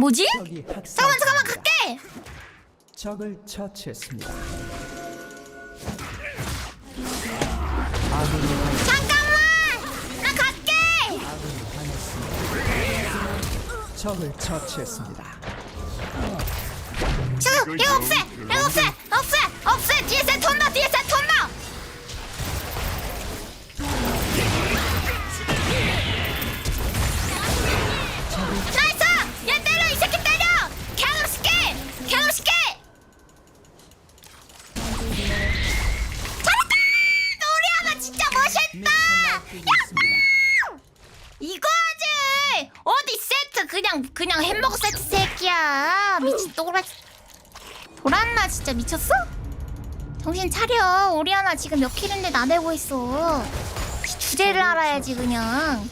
뭐지? 잠깐만 잠깐만 갈게. 적을 처치했습니다. 아군이 잠깐만. 나 갈게. 적을 처치했습니다. 지금 이거 없애. 이거 없애. 없애. 없애. 이거지! 어디 세트 그냥 그냥 햄버거 세트 새끼야. 미친 또라이. 돌았나 진짜 미쳤어? 정신 차려. 우리 하나 지금 몇 킬인데 나대고 있어. 주제를 알아야지 그냥